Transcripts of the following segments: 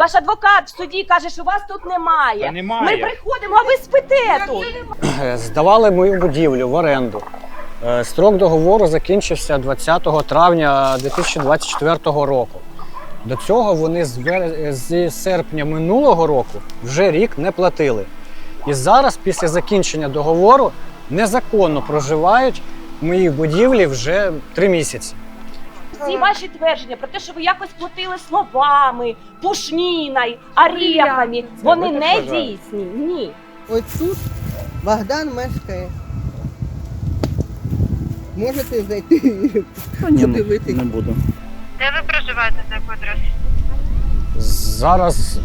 Ваш адвокат в суді каже, що вас тут немає. Та немає. Ми приходимо, а ви спите тут. Е, Здавали мою будівлю в оренду. Е, Строк договору закінчився 20 травня 2024 року. До цього вони з, вер- з серпня минулого року вже рік не платили. І зараз, після закінчення договору, незаконно проживають в моїй будівлі вже три місяці. Всі ваші твердження про те, що ви якось платили словами, пушніною, орехами, вони не дійсні. Ні. Ось тут Богдан мешкає. Можете зайти подивитися. Не буду. Де ви проживаєте на яку адресу? Зараз,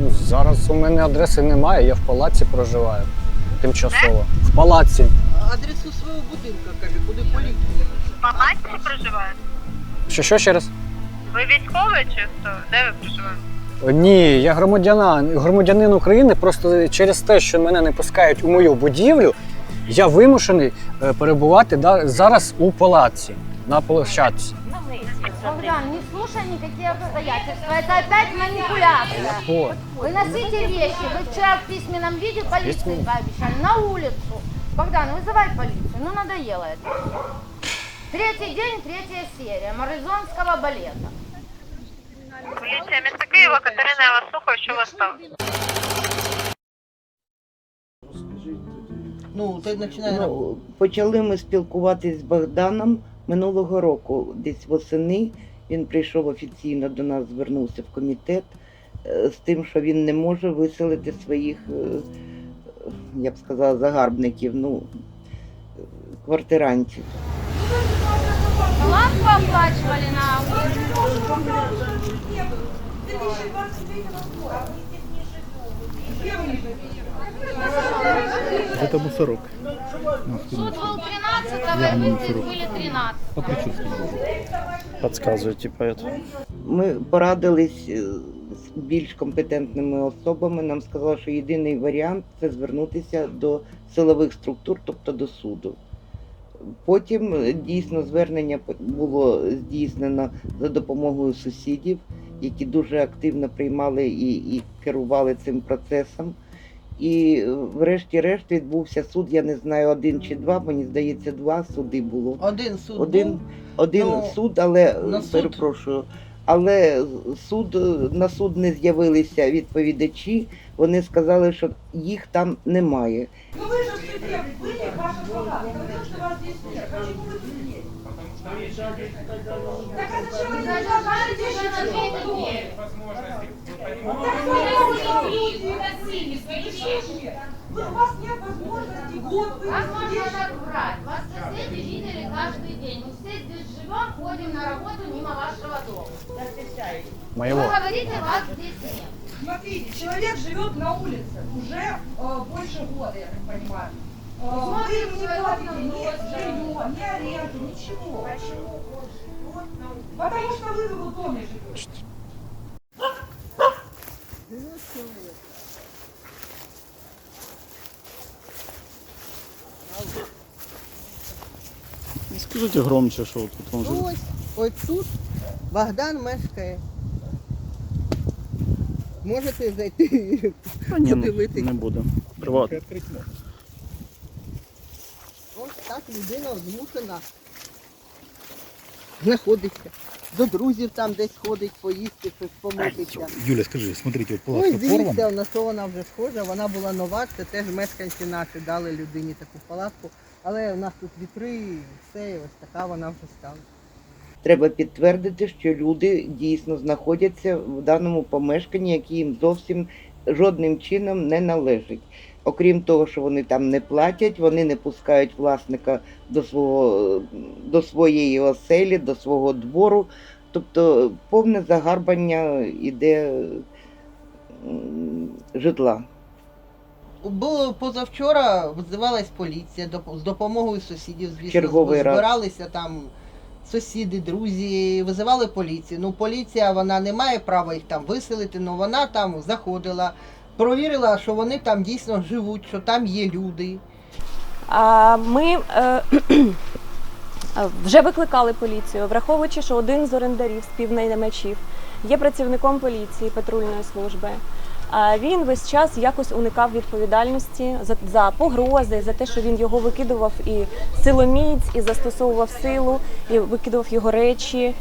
ну, зараз у мене адреси немає, я в палаці проживаю тимчасово. В палаці. Адресу свого будинку, каже, куди поліція В палаці проживаєте? Що, що ще раз? Ви військовий чи хто? Де ви проживаєте? Ні, я громадянин, громадянин України. Просто через те, що мене не пускають у мою будівлю, я вимушений е, перебувати да, зараз у палаці на площадці. Богдан, не слушай никакие обстоятельства. Это опять манипуляция. От. Выносите вещи. Вы вчера в письменном виде полиции Письменном? пообещали. На улицу. Богдан, вызывай полицию. Ну, надоело это. Третий день, третья серия Маризонского балета. Поліція міста Києва, Катерина, я вас слухаю, що у вас там? Ну, ти починає. Ну, почали ми спілкуватись з Богданом минулого року. Десь восени він прийшов офіційно до нас, звернувся в комітет е, з тим, що він не може виселити своїх, е, е, я б сказала, загарбників, ну, е, квартирантів. Палатку оплачивали на улице. Это мусорок. Суд был 13 и вы были 13 Подсказывайте поэтому. Ми порадились е, з більш компетентними особами. Нам сказали, що єдиний варіант це звернутися до силових структур, тобто до суду. Потім е, дійсно звернення було здійснено за допомогою сусідів, які дуже активно приймали і, і керували цим процесом. І е, врешті-решт відбувся суд. Я не знаю, один чи два, мені здається, два суди було. Один суд Один, був. один Ну, суд, але перепрошую. Але суд на суд не з'явилися відповідачі. Вони сказали, що їх там немає. Так зачем вы продолжаете же на две. Так вы люди носили свои у вас нет возможности Вас можно отбрать. Вас соседи видели каждый день. Мы все здесь живем, ходим на работу мимо вашего дома. Моего. Вы говорите, вас здесь нет. Смотрите, человек живет на улице уже э, больше года, я так понимаю. Э, вы ему не платите ни жилье, ни аренду, ничего. Почему? Потому что вы в его доме живете. Скажите громче, что вот тут он живет. Ось, ось тут Богдан мешкає. Можете зайти Та ні, не, подивитись. не буду. Приватно. Ось так людина змушена знаходиться. До друзів там десь ходить, поїсти, щось помитися. Юля, скажи, смотрите, вот Ну палатка і дивіться, порвана. на що вона вже схожа. Вона була нова, це теж мешканці наші дали людині таку палатку. Але у нас тут вітри, і все, і ось така вона вже стала. Треба підтвердити, що люди дійсно знаходяться в даному помешканні, яке їм зовсім жодним чином не належить. Окрім того, що вони там не платять, вони не пускають власника до свого до своєї оселі, до свого двору. Тобто повне загарбання іде житла. Було позавчора визивалась поліція з допомогою сусідів, звісно, Черговий раз. збиралися там сусіди, друзі, визивали поліцію. Ну, поліція вона не має права їх там виселити, але вона там заходила, провірила, що вони там дійсно живуть, що там є люди. А, Ми е, вже викликали поліцію, враховуючи, що один з орендарів з співнаймачів є працівником поліції патрульної служби. А Він весь час якось уникав відповідальності за, за погрози, за те, що він його викидував і силоміць, і застосовував силу, і викидував його речі,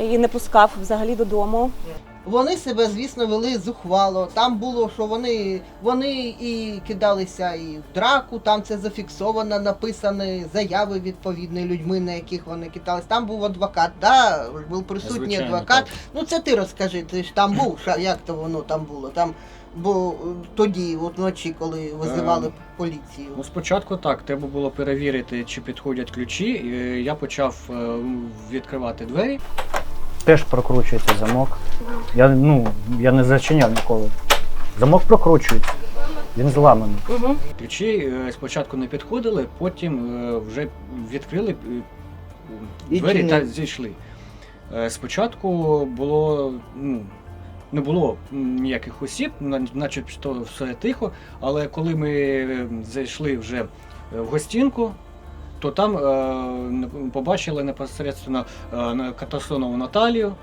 і не пускав взагалі додому. Вони себе, звісно, вели зухвало. Там було, що вони, вони і кидалися і в драку, там це зафіксовано, написані заяви відповідні людьми, на яких вони кидались. Там був адвокат, да, був присутній Звичайно, адвокат. так. Ну це ти розкажи, ти ж там був, ша- як то воно там було. Там, бо е, тоді, от вночі, коли визивали Ем, поліцію. Ну, спочатку так, треба було перевірити, чи підходять ключі. І я почав е, відкривати двері. Теж прокручується замок. Я, ну, я не зачиняв ніколи. Замок прокручується, він зламаний. Угу. Ключі е, спочатку не підходили, потім е, вже відкрили е, І двері чинили. та зійшли. Е, Спочатку було, ну, не було ніяких осіб, на- начебто все тихо, але коли ми е, зайшли вже в гостінку, то там е, побачили непосередньо е, Катасонову Наталію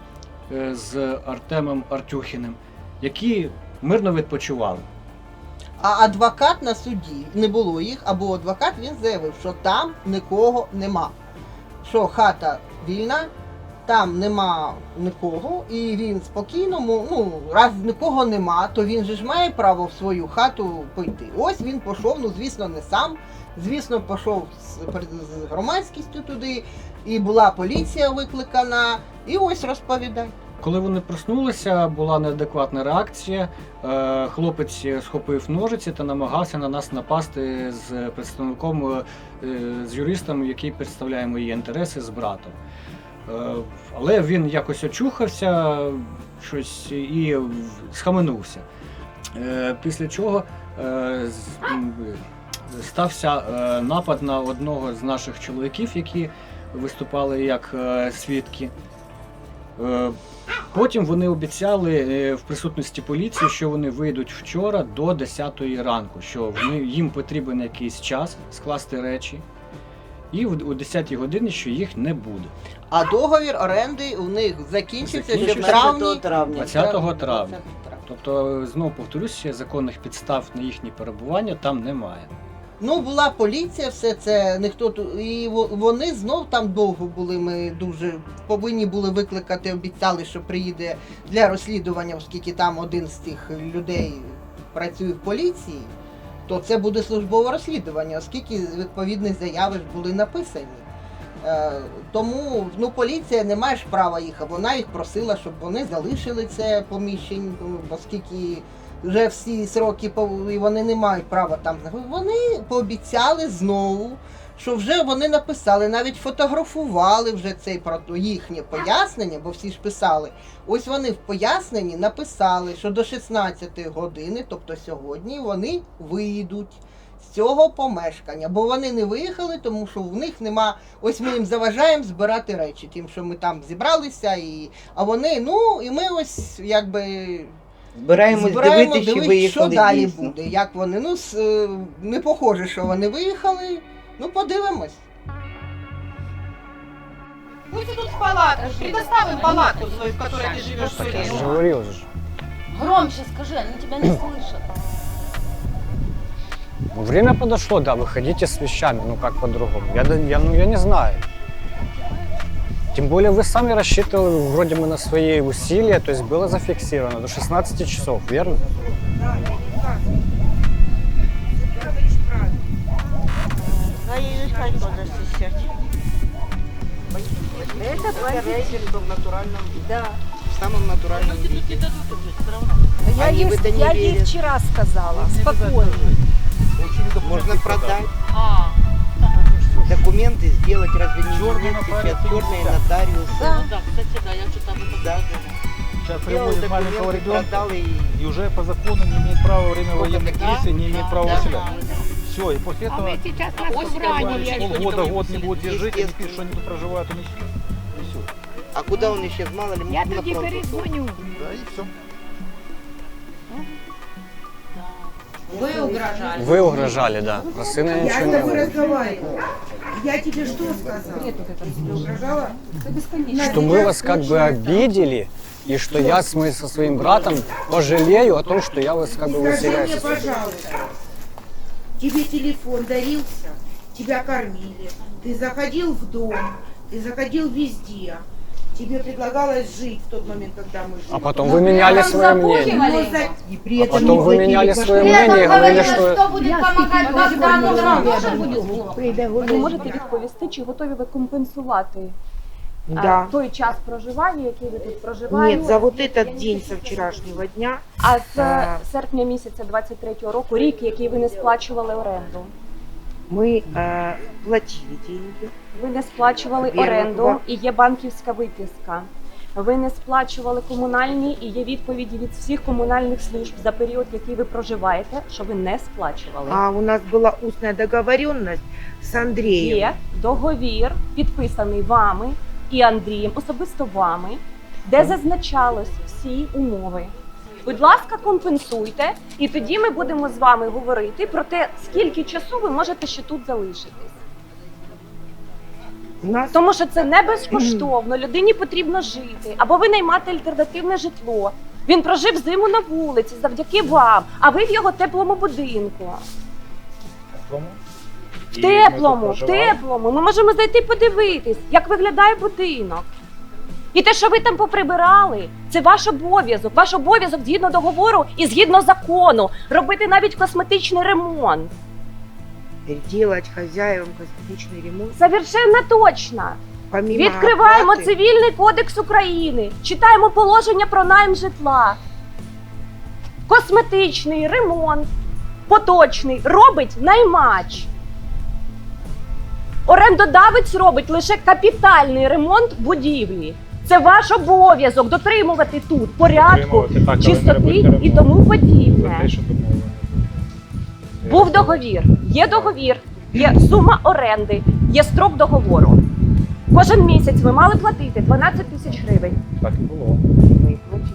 е, з Артемом Артюхіним, які мирно відпочивали. А адвокат на суді не було їх, або адвокат він заявив, що там нікого нема. Що хата вільна, там нема нікого, і він спокійно, ну, раз нікого нема, то він же ж має право в свою хату пойти. Ось він пішов, ну звісно, не сам. Звісно, пішов з, громадськістю туди, і була поліція викликана, і ось розповідай. Коли вони проснулися, була неадекватна реакція. Е, Хлопець схопив ножиці та намагався на нас напасти з представником, е, з юристом, який представляє мої інтереси з братом. Е, Але він якось очухався щось і схаменувся. Після чого стався е, напад на одного з наших чоловіків, які виступали як е, свідки. Е, Потім вони обіцяли е, в присутності поліції, що вони вийдуть вчора до 10 ранку, що вони, їм потрібен якийсь час скласти речі, і в- о 10 годині, що їх не буде. А договір оренди у них закінчився ще в травні. 20 травня. Тобто, знову повторюся, законних підстав на їхнє перебування там немає. Ну, була поліція, все це ніхто ту- і вони знов там довго були. Ми дуже повинні були викликати, обіцяли, що приїде для розслідування, оскільки там один з тих людей працює в поліції, то це буде службове розслідування, оскільки відповідні заяви ж були написані. Е, тому ну, поліція не має ж права їх, а вона їх просила, щоб вони залишили це поміщення, оскільки вже всі сроки і вони не мають права там. Вони пообіцяли знову, що вже вони написали, навіть фотографували вже цей їхнє пояснення, бо всі ж писали. Ось вони в поясненні написали, що до 16 години, тобто сьогодні, вони виїдуть. З цього помешкання, бо вони не виїхали, тому що в них нема. Ось ми їм заважаємо збирати речі, тим, що ми там зібралися, і а вони, ну і ми ось якби Збираємось Збираємо дивитися, чи дивитися, виїхали що далі дійсно. буде. Як вони? Ну, с- е, не похоже, що вони виїхали. Ну, подивимось. Пусть идут в палату, предоставим палату свою, в которой ты живешь все Я ж время. говорив же. Громче скажи, они тебя не слышат. Ну, время подошло, да, выходите с вещами, ну как по-другому. Я, да- я, ну, я не знаю. Тем более вы сами рассчитывали вроде бы на свои усилия, то есть было зафиксировано до 16 часов, верно? Я Они їй, в это не я їй верят. вчора сказала, спокійно. Можно продать. Документы сделать, разве не черные сейчас черные нотариусы? Да. да, Да. Сейчас Сделал приводит маленького документы, ребенка продал и и уже по закону не имеет права во время Сколько военных таких? действий, не имеет права Да. выселять. Все, и после этого полгода, год не будет здесь жить, и Естественно. пишут, что они тут проживают, и все. И все. А куда он исчез, мало ли, Я может, на тоді фронт ушел. перезвоню. Да, и все. Вы угрожали. Вы угрожали, да. Про сына Я ничего с не тобой было. Я тебе что сказала? Я тебе угрожала? Что мы вас как бы обидели, и что я с, моим- со своим братом пожалею о том, что я вот как бы Скажи выселяюсь. мне, пожалуйста, тебе телефон дарился, тебя кормили, ты заходил в дом, ты заходил везде, тебе предлагалось жить в тот момент, когда мы жили. А потом Но вы при меняли этом свое запугивали мнение. его. И при А этом потом не вы платили меняли башкиры. свое При мнение и этом говорили, говорили, что... что будет помогать Богдану Громову. Ви можете відповісти, чи готові ви компенсувати а, Да. той час проживання, який ви тут проживаєте? Нет, за вот этот день со вчерашнего дня А з Е. серпня місяця 23-го року, рік, який ви не сплачували оренду. мы э, платили деньги. Ви не сплачували Вірно, оренду да. і є банківська виписка. Ви не сплачували комунальні і є відповіді від всіх комунальних служб за період, який ви проживаєте, що ви не сплачували. А у нас была устная договоренность с Андреем. Є договір, підписаний вами і Андрієм, особисто вами, де зазначалось всі умови. Будь ласка, компенсуйте, і тоді ми будемо з вами говорити про те, скільки часу ви можете ще тут залишитись. Нас Тому що це не безкоштовно, людині потрібно жити, або ви наймати альтернативне житло. Він прожив зиму на вулиці завдяки вам, а ви в його теплому будинку. В теплому, в теплому. Ми можемо зайти подивитись, як виглядає будинок. І те, що ви там поприбирали, це ваш обов'язок. Ваш обов'язок згідно договору і згідно закону робити навіть косметичний ремонт. делать хозяевам косметичный ремонт. Совершенно точно. Помимо Відкриваємо оплаты, цивільний кодекс України, читаємо положення про найм житла. Косметичний ремонт, поточний робить наймач. Орендодавець робить лише капітальний ремонт будівлі. Це ваш обов'язок дотримувати тут порядку, чистоти і тому подібне. Був договір, є договір, є сума оренди, є строк договору. Кожен місяць ви мали платити 12 тисяч гривень. Так і було.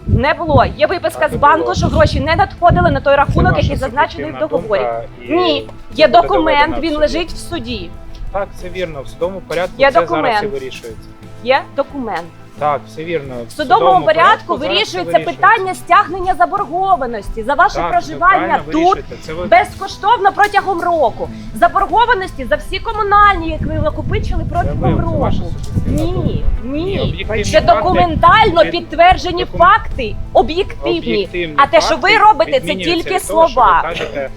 Не було. Є виписка Так з банку, було. що гроші не надходили на той рахунок, ваша який зазначений в суб'єктивна договорі. думка, і Ні, це є буде документ, в він суді. лежить в суді. Так, все вірно. В судовому порядку Є це документ. зараз і вирішується. Є документ. Так, все вірно. В судовому порядку вирішується питання стягнення заборгованості за ваше Так, проживання правильно тут. Це ви безкоштовно протягом року. Заборгованості за всі комунальні, які ви накопичили протягом ви- це року. ваша суб'єктивна. Ні, ні. об'єктивні Це факти документально від- підтверджені докум- факти, об'єктивні. об'єктивні А те, що ви факти робите, це відмінюються тільки від того, що ви слова. кажете, е,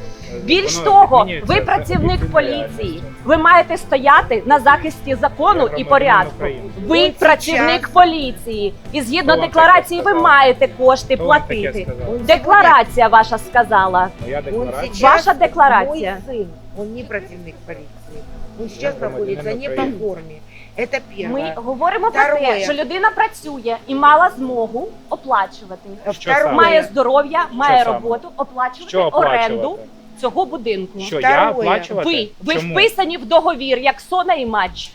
Більш воно того, відмінюється ви за працівник об'єктивною поліції. Ви маєте стояти на захисті закону Я і громадянин порядку. України. Ви Ось працівник час. поліції, і згідно Хто вам декларації таке ви сказав? маєте кошти Хто вам таке платити. сказав? Декларація ваша сказала. Моя Он декларація. сейчас Ваша декларация. Мой сын, он не противник полиции. Он сейчас Я находится не по форме. Это первое. Ми говоримо про Второе. те, що людина працює і мала змогу оплачувати. Що саме? Має здоров'я, має саме? роботу, оплачувати Що оплачувати? оренду цього будинку. Що, Второе. я оплачувати? Ви, ви Чому? вписані в договір як сонаймач.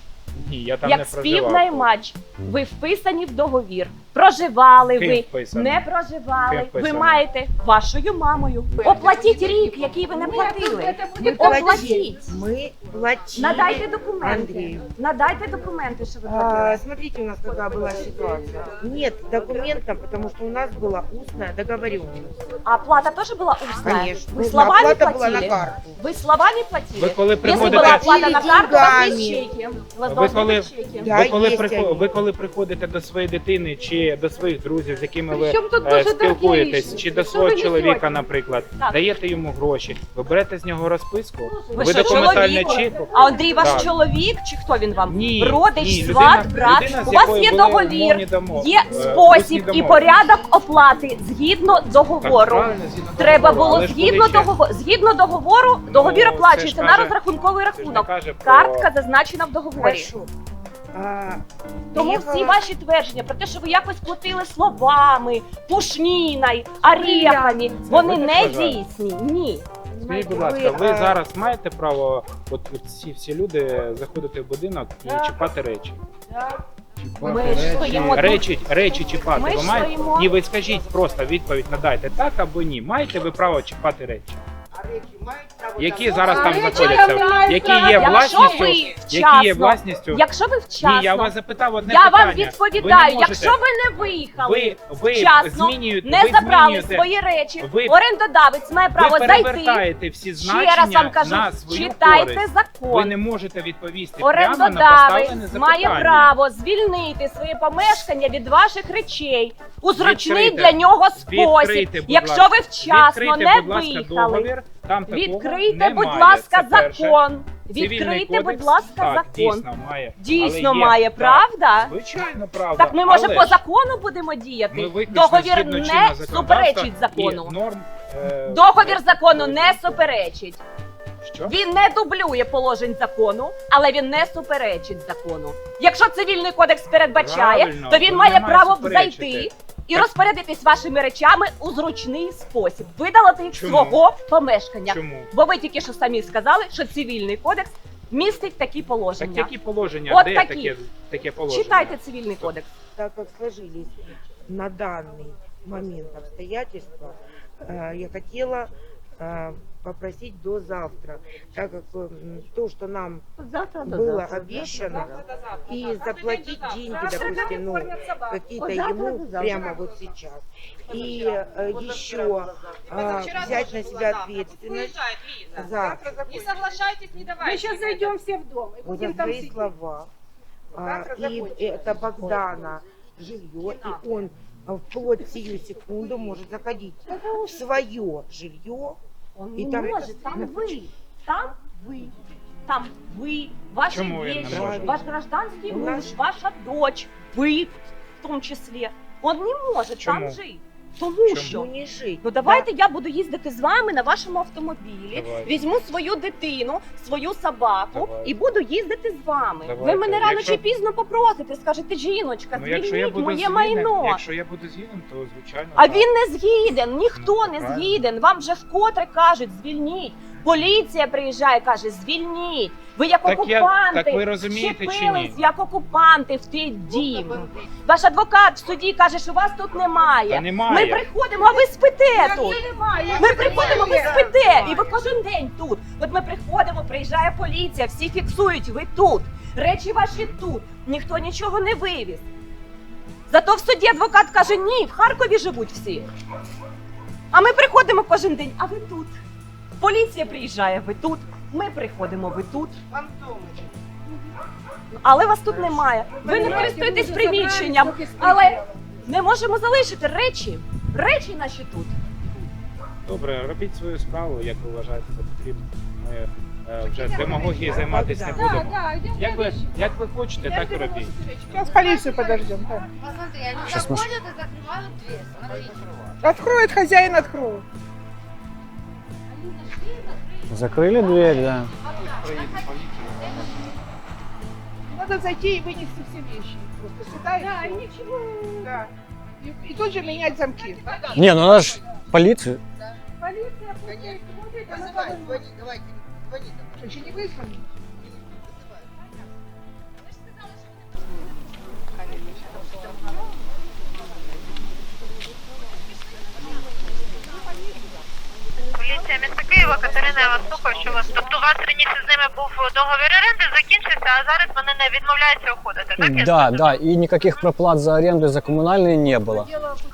Ні, я там не як проживав. співнаймач. Ви вписані в договір Проживали Ким ви, вписаний? не проживали. Ким Ви вписаний? маєте вашою мамою. Оплатіть рік, який ви не платили. Мы Оплатіть. платили. Мы платили. Надайте документи. Андрею. Надайте документи, що ви А, платили. смотрите, у нас какая была ситуация. Нет документа, потому что у нас была устная договоренность. А плата теж була усна? Конечно. Ви Ну, словами оплата была на платили? карту. Ви словами платили? Ви коли Якщо була приходите, оплата на карту, у вас є деньгами. чеки. У вас Ви должны коли- бути чеки. Да, ви коли, є прихо- вони. ви коли приходите до своєї дитини чи до своїх друзів, з якими ви Причому тут е, дуже спілкуєтесь, дорогі чи до Що свого ви чоловіка, несете? наприклад, Так. даєте йому гроші, ви берете з нього розписку, Ви що, документальне чоловік? чеку. А Андрій ваш Так. чоловік чи хто він вам? Ні, Родич, ні, сват, людина- брат. людина, з У вас якою є були договір, умовні домо- є е, спосіб усні і домовленості. порядок оплати згідно Так, договору. правильно, згідно Треба договору, було але ж згідно коли ще- договору. Згідно договору, договір Ну, оплачується на каже- розрахунковий Це ж не рахунок. каже про- Картка зазначена в договорі. Хорошо. А, Тому всі ваші твердження про те, що ви якось платили словами, пушніною, орехами, вони не дійсні. Ні. Скажіть, будь ласка, ви зараз маєте право, от ці всі люди заходити в будинок і Так. чіпати речі? Ми ж стоїмо тут. Речі, речі чіпати. Ми ви ж маєте? стоїмо. Ні, ви скажіть просто відповідь надайте так або ні. Маєте ви право чіпати речі? Які зараз там знаходяться, які є власністю, які є власністю. якщо ви вчасно, Ні, я вас запитав одне я питання. вам Ви відповідаю, не можете- якщо ви не виїхали ви, ви вчасно, змінюєте, не ви забрали змінюєте, свої речі, ви- орендодавець має право ви зайти. перевертаєте всі Ще раз вам кажу, на свою читайте користь. закон. Ви не можете відповісти прямо на поставлене Орендодавець запитання. має право звільнити своє помешкання від ваших речей у зручний Відкрийте. для нього спосіб. Відкрийте, будь Якщо ласка. ви вчасно Відкрийте, не будь ласка, виїхали, договір. Там такого відкрийте, немає. будь ласка, Це перше. закон. Цивільний Відкрийте, кодекс, будь ласка, так, закон. Дійсно має. Дійсно Але є, має, так, правда? Звичайно, правда. Так ми може Але по ж закону будемо ми діяти. виключно Договір згідно не законодавства суперечить і закону. Норм, е, Договір закону не суперечить. Що? Він не дублює положень закону, але він не суперечить закону. Якщо цивільний кодекс передбачає, Правильно, то він він має має право суперечити. зайти і розпорядитись вашими речами у зручний спосіб, видалити їх з Чому? свого помешкання. Чому? Бо ви тільки що самі сказали, що цивільний кодекс містить такі Так положення. які положення? От Де такі. таке, таке положення? Читайте цивільний кодекс. Так как сложились на данный момент обстоятельства, э, я хотела э, Попросить до завтра, так как то, что нам было обещано, и заплатить деньги, допустим, ну, какие-то ему прямо вот сейчас. И э, еще э, взять на себя ответственность. за Не соглашайтесь, не давайте. Мы сейчас зайдем все в дом и вот будем за там свои сидеть. слова. А, Завтра И это Богдана жилье, и он а, вплоть сию секунду может заходить в свое жилье. Он І не там- може, там ви. Там ви. Там ви, ваші Чому він не вещи, може? ваш гражданський У нас- муж, ваша дочь, ви в тому числі. Он не може Чому? там жити. Тому Чому? що. мені не. Ну давайте я буду їздити з вами на вашому автомобілі, Давай. візьму свою дитину, свою собаку Давай. і буду їздити з вами. Ви мене рано Якщо- чи пізно попросите, скажете, жіночка, Ну, якщо я звільніть буду моє згідним, майно. якщо я буду згідним, то звичайно. А так. він не згіден, ніхто Ну, не правильно. згіден. Вам вже вкотре кажуть, звільніть. Поліція приїжджає, каже, звільніть. Ви як Так я- окупанти так ви розумієте чи ні? як окупанти в той дім. Ваш адвокат в суді каже, що вас тут немає. Та немає. Ми приходимо, а ви спите тут. Ми приходимо, ви спите, і ви кожен день тут. От ми приходимо, приїжджає поліція, всі фіксують, ви тут. Речі ваші тут. Ніхто нічого не вивіз. Зато в суді адвокат каже, ні, в Харкові живуть всі. А ми приходимо кожен день, а ви тут. Поліція приїжджає, ви тут. Ми приходимо, ви тут. Але вас тут немає. Ви не користуєтесь приміщенням, але не можемо залишити речі. Речі наші тут. Добре, робіть свою справу, як ви вважаєте за потрібно. Ми е, вже демагогією займатися не будемо. Як ви, як ви хочете, так і робіть. Сейчас полицию подождем. Посмотри, они Щас мы- заходят и закрывают дверь. Смотрите. Откроет хозяин, откроет. Закрили двері, да. Надо зайти и вынести все вещи. Просто сюда и Да, и ничего. Да. И, и тут же менять замки. Ні, ну вона ж поліцію. Полиция пускай смотрит, она подождет. Что, еще не вызвали? Києва, Катерина, я вас слухаю, що у вас. Тобто у вас раніше з ними був договір оренди, закінчився, а зараз вони не відмовляються уходити, так? я Да, зрозуміла? да, и никаких проплат за аренду, за коммунальные не было.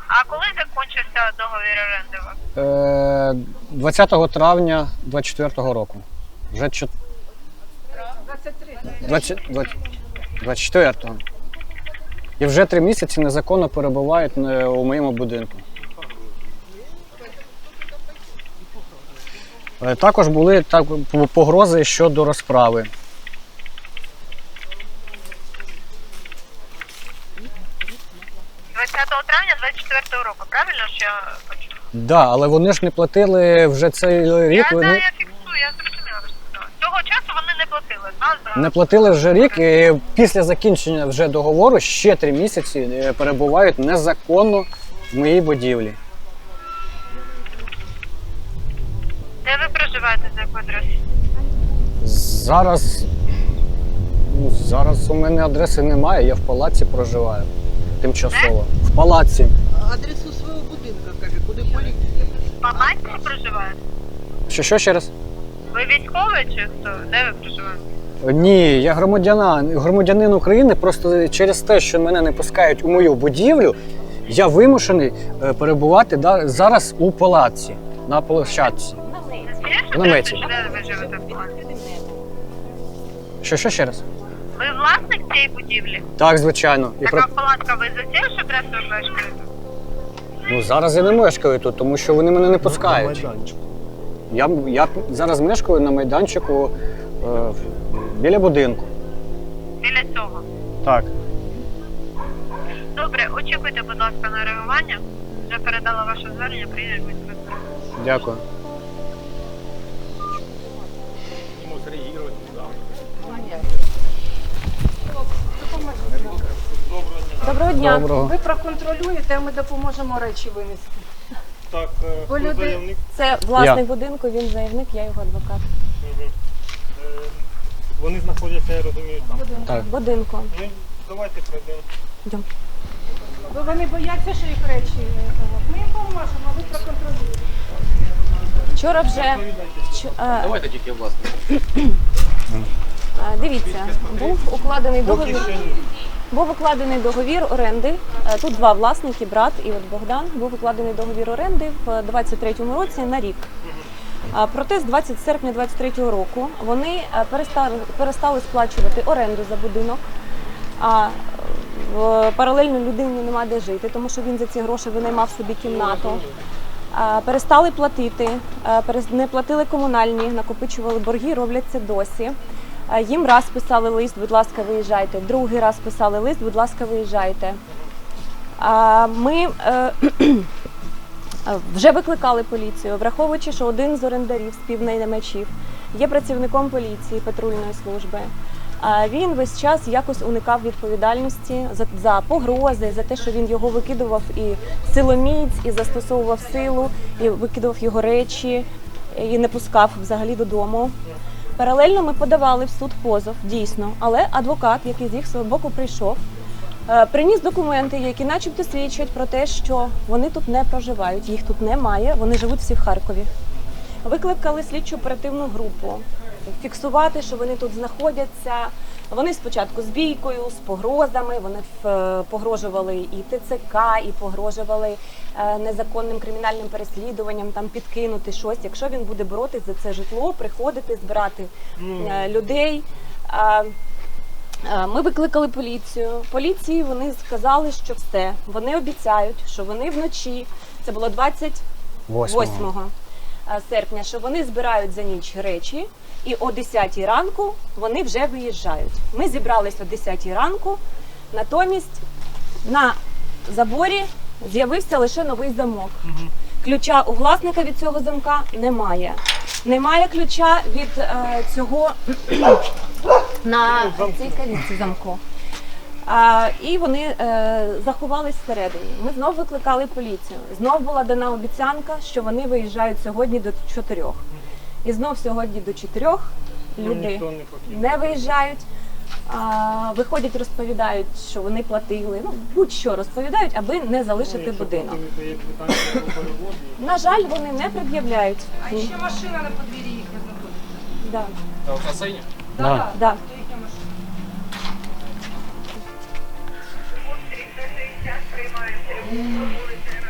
А коли закінчився договір оренди у вас? Е, 20 травня 24 року. Вже чот- 23. 20, 20, 24-го. І вже три місяці незаконно перебувають е, у моєму будинку. Також були так, погрози щодо розправи. 20 травня 24 року, правильно що я почула? Да, але вони ж не платили вже цей рік. Я, да, я фіксую, я зрозуміла. Того часу вони не платили, не платили вже рік, і після закінчення вже договору ще три місяці е, перебувають незаконно в моїй будівлі. Проживаєте, за яку адресу? Зараз. Ну, зараз у мене адреси немає, я в палаці проживаю. Тимчасово. В палаці. Адресу свого будинку, каже, куди поліція. В Палаці проживаєте? Що, що ще раз? Ви військовий чи хто? Де ви проживаєте? Ні, я громадянин, громадянин України. Просто через те, що мене не пускають у мою будівлю, я вимушений е, перебувати да, зараз у палаці на площадці. В наметі. Де ви живете в? Що, що ще раз? Ви власник цієї будівлі? Так, звичайно. І про... Така палатка, ви за цією ж адресою мешкаєте? Ну зараз я не мешкаю тут, тому що вони мене не пускають. Я, я зараз мешкаю на майданчику е, біля будинку. Біля цього. Так. Добре, очікуйте, будь ласка, на реагування. Вже передала ваше звернення, приїдуть Доброго дня. Доброго. Ви проконтролюєте, а ми допоможемо речі винести. Так, е, Бо хто люди- заявник? Це власник Я. будинку, він заявник, я його адвокат. Мгм. Е, Вони знаходяться, я розумію, там. Так. Будинку. Ну, давайте пройдемо. Бо вони бояться, що їх речі. е. Ми їм поможемо, а ви проконтролюєте. Вчора вже вч- е, Давайте тільки власне. е, дивіться, був укладений договір. Був укладений договір оренди. Е, Тут два власники, брат і от Богдан. Був укладений договір оренди в 23-му році на рік. А, Проте з 20 серпня 23-го року вони е, перестали, перестали сплачувати оренду за будинок. А в- паралельно людині нема де жити, тому що він за ці гроші винаймав собі кімнату. А, Перестали платити, е, не платили комунальні, накопичували борги, роблять це досі. Їм раз писали лист, будь ласка, виїжджайте. Другий раз писали лист, будь ласка, виїжджайте. Ми е, вже викликали поліцію, враховуючи, що один з орендарів з співнаймачів є працівником поліції патрульної служби. Він весь час якось уникав відповідальності за, за погрози, за те, що він його викидував і силоміць, і застосовував силу, і викидував його речі, і не пускав взагалі додому. Паралельно ми подавали в суд позов, дійсно, але адвокат, який з їх свого боку прийшов, е, приніс документи, які начебто свідчать про те, що вони тут не проживають, їх тут немає, вони живуть всі в Харкові. Викликали слідчу оперативну групу, фіксувати, що вони тут знаходяться. Вони спочатку з бійкою, з погрозами, вони е, погрожували і ТЦК, і погрожували е, незаконним кримінальним переслідуванням, там підкинути щось. Якщо він буде боротись за це житло, приходити, збирати е, людей. Ми викликали поліцію. Поліції вони сказали, що все. Вони обіцяють, що вони вночі, це було 28 Восьмого. е, серпня, що вони збирають за ніч речі, і о 10 ранку вони вже виїжджають. Ми зібрались о 10 ранку, натомість на заборі з'явився лише новий замок. Ключа у власника від цього замка немає. Немає ключа від е, цього на цій калітці замку. А, і вони е, заховались всередині. Ми знов викликали поліцію. Знов була дана обіцянка, що вони виїжджають сьогодні до чотирьох. І знов сьогодні до чотирьох люди Ніхто не не виїжджають. А, виходять, розповідають, що вони платили. Ну будь-що розповідають, аби не залишити Ну, будинок. На жаль, вони не пред'являють. А ще машина на подвір'ї їхня знаходиться. Да. Да. Да. Це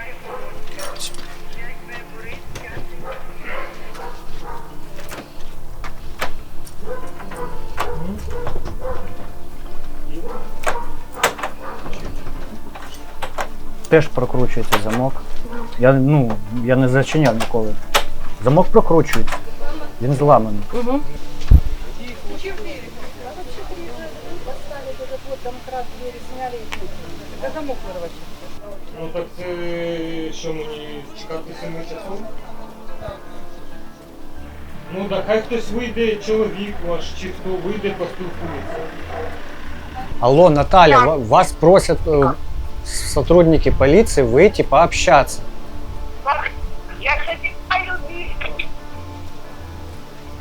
Теж прокручується замок. Я, ну, я не зачиняв ніколи. Замок прокручується. Він зламаний. Угу. Ну так це що мені чекати семи часу? Ну так хай хтось вийде, чоловік ваш, чи хто вийде, поспілкується. Алло, Наталья, ва- вас просят э, сотрудники полиции выйти пообщаться. Я собираю вещи,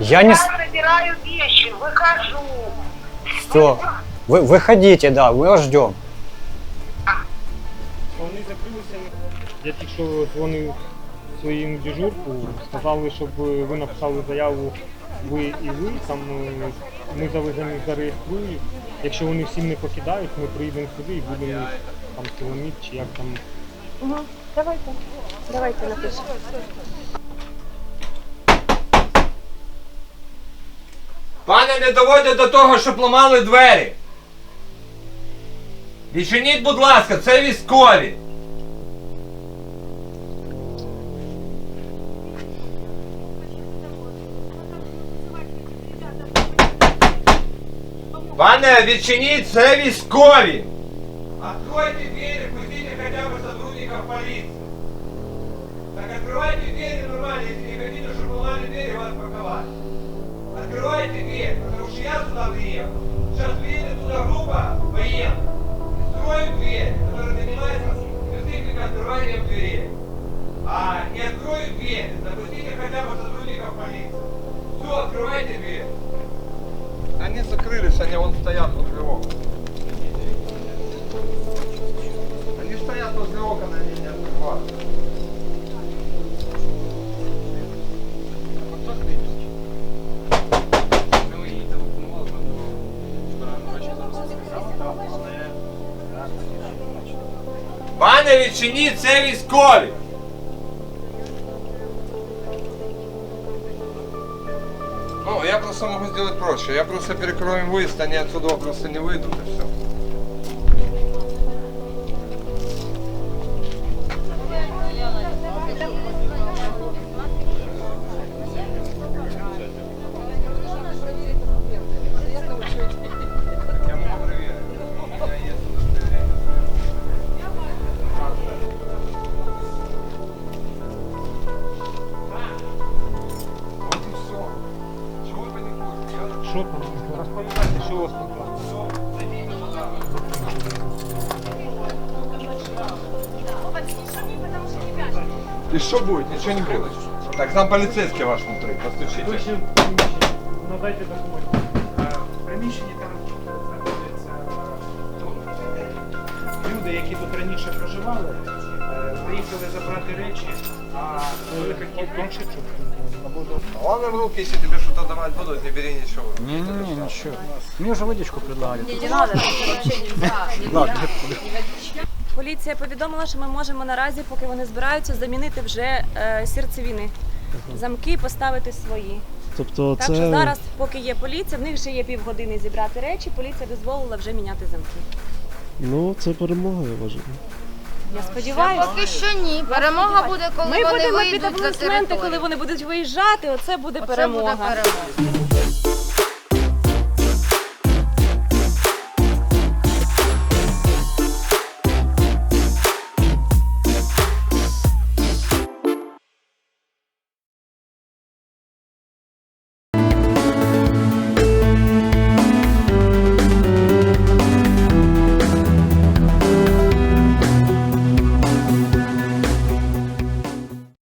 Я не... с- собираю вещи, выхожу. Все. Вы, выходите, да, мы вас ждем. Вони закрилися. Я тільки що дзвонив своїм дежурку, сказали, щоб ви написали заяву ви і ви. Там е, ми завеземо їх зареєструємо. Якщо вони всім не покидають, ми приїдемо сюди і будемо їх там силоміт чи як там. Угу. Давайте. Давайте напишемо. Пане, не доводьте до того, щоб ламали двері. Відчиніть, будь ласка, це військові. Пане, відчиніть, це військові. Откройте двери, пустите хотя бы сотрудников полиции. Так открывайте двери нормально, если не хотите, чтобы ломали двери, вас паковали. Открывайте дверь, потому что я сюда приехал. Сейчас приедет туда группа военных. Строят дверь, которая занимается спецификой открывания дверей. А не откроют дверь, запустите хотя бы сотрудников полиции. Все, открывайте дверь. Они закрылись, они вон стоят возле окна. Они стоят возле окон, они не открывают. Пане, відчиніть, це військові! Ну, я просто могу сделать проще. Я просто перекрою им выезд, они отсюда просто не выйдут и все. Что будет? Ничего не будет. Так, там полицейский ваш внутри, постучите. ще приміщення. надайте документи. В приміщенні там знаходяться ну, люди, які тут раніше проживали, е, приїхали забрати речі, а коли хотів більше Ладно, в руки, если тебе что-то давать будут, не бери ничего. Не-не-не, ничего. Мне уже водичку предлагали. Не надо, вообще нельзя. Ладно. Поліція повідомила, що ми можемо наразі, поки вони збираються, замінити вже е, серцевини. Замки поставити свої. Тобто Так це що зараз, поки є поліція, в них ще є півгодини зібрати речі. Поліція дозволила вже міняти замки. ну це перемога, я вважаю. Я сподіваюся. Поки що ні. Перемога буде, коли Ми вони будемо під вийдуть за аплодисменти, коли вони будуть виїжджати. Оце буде Оце буде перемога. перемога.